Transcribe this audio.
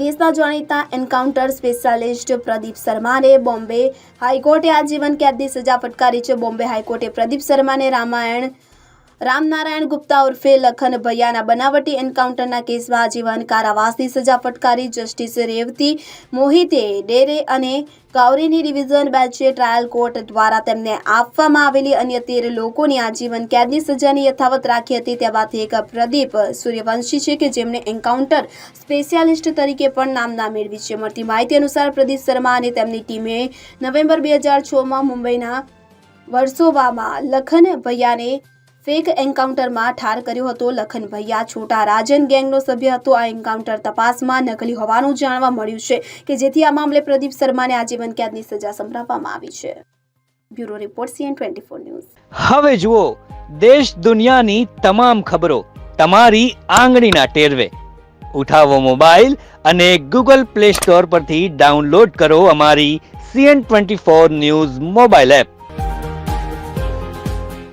દેશના જાણીતા encounter specialist Pradeep શર્માને બોમ્બે હાઈકોર્ટે આજીવન કેદની સજા ફટકારી છે. બોમ્બે હાઈકોર્ટે પ્રદીપ શર્માને રામાયણ રામનારાયણ ગુપ્તા ઉર્ફે લખન ભૈયાના બનાવટી એન્કાઉન્ટરના કેસમાં આજીવન કારાવાસની સજા ફટકારી જસ્ટિસ રેવતી મોહિતે ડેરે અને કાવરીની ડિવિઝન બેન્ચે ટ્રાયલ કોર્ટ દ્વારા તેમને આપવામાં આવેલી અન્ય તેર લોકોની આજીવન કેદની સજાની યથાવત રાખી હતી. તેમાંથી એક પ્રદીપ સૂર્યવંશી છે કે જેમણે એન્કાઉન્ટર સ્પેશિયાલિસ્ટ તરીકે પણ નામના મેળવી છે. મળતી માહિતી અનુસાર પ્રદીપ શર્મા અને તેમની ટીમે નવેમ્બર બે હજાર છમાં મુંબઈના વર્સોવામાં લખન ભૈયાને ફેક એન્કાઉન્ટરમાં ઠાર કર્યો હતો લખનભૈયા. છોટા રાજન ગેંગનો સભ્ય હતો. આ એન્કાઉન્ટર તપાસમાં નકલી હોવાનું જાણવા મળ્યું છે કે જેથી આ મામલે પ્રદીપ શર્માને આજીવન કેદની સજા સંભળાવવામાં આવી છે. Bureau report CN twenty four news. હવે જુઓ, દેશ દુનિયાની તમામ ખબરો તમારી આંગળીના ટેરવે. ઉઠાવો મોબાઈલ અને ગૂગલ પ્લે સ્ટોર પરથી ડાઉનલોડ કરો અમારી CN twenty four news mobile app.